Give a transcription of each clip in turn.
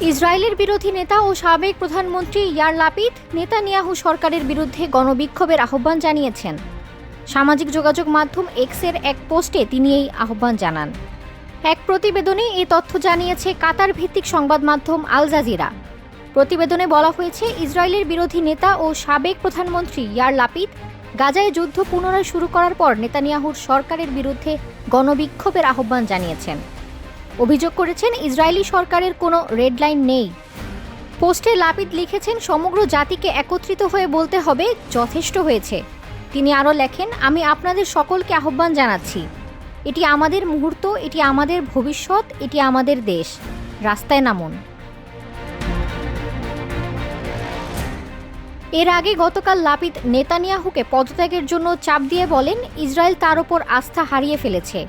ইসরায়েলের বিরোধী নেতা ও সাবেক প্রধানমন্ত্রী ইয়ার লাপিদ, নেতানিয়াহু সরকারের বিরুদ্ধে গণবিক্ষোভের আহ্বান জানিয়েছেন। সামাজিক যোগাযোগ মাধ্যম এক্সের এক পোস্টে তিনি এই আহ্বান জানান। এক প্রতিবেদনে এ তথ্য জানিয়েছে কাতার ভিত্তিক সংবাদ মাধ্যম আল জাজিরা। প্রতিবেদনে বলা হয়েছে, ইসরায়েলের বিরোধী নেতা ও সাবেক প্রধানমন্ত্রী ইয়ার লাপিদ গাজায় যুদ্ধ পুনরায় শুরু করার পর নেতানিয়াহুর সরকারের বিরুদ্ধে গণবিক্ষোভের আহ্বান জানিয়েছেন। অভিযোগ করেছেন, ইসরায়েলি সরকারের কোনো রেড লাইন নেই। পোস্টে লাপিদ লিখেছেন, সমগ্র জাতিকে একত্রিত হয়ে বলতে হবে, যথেষ্ট হয়েছে। তিনি আরও লেখেন, আমি আপনাদের সকলকে আহ্বান জানাচ্ছি। এটি আমাদের মুহূর্ত, এটি আমাদের ভবিষ্যৎ, এটি আমাদের দেশ। রাস্তায় নামুন। এর আগে গতকাল লাপিদ নেতানিয়াহুকে পদত্যাগের জন্য চাপ দিয়ে বলেন, ইসরায়েল তার ওপর আস্থা হারিয়ে ফেলেছে।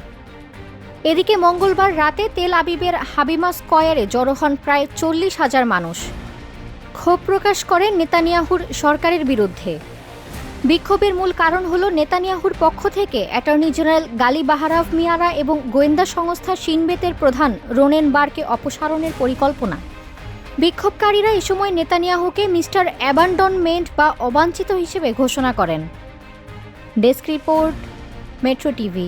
এদিকে মঙ্গলবার রাতে তেল আবিবের হাবিমা স্কয়ারে জড়ো হন প্রায় চল্লিশ হাজার মানুষ। ক্ষোভ প্রকাশ করেন নেতানিয়াহুর সরকারের বিরুদ্ধে। বিক্ষোভের মূল কারণ হল নেতানিয়াহুর পক্ষ থেকে অ্যাটর্নি জেনারেল গালি বাহারাভ মিয়ারা এবং গোয়েন্দা সংস্থা সিনবেতের প্রধান রোনেন বারকে অপসারণের পরিকল্পনা। বিক্ষোভকারীরা এ সময় নেতানিয়াহুকে মিস্টার অ্যাবান্ডনমেন্ট বা অবাঞ্ছিত হিসেবে ঘোষণা করেন। Desk report, Metro TV.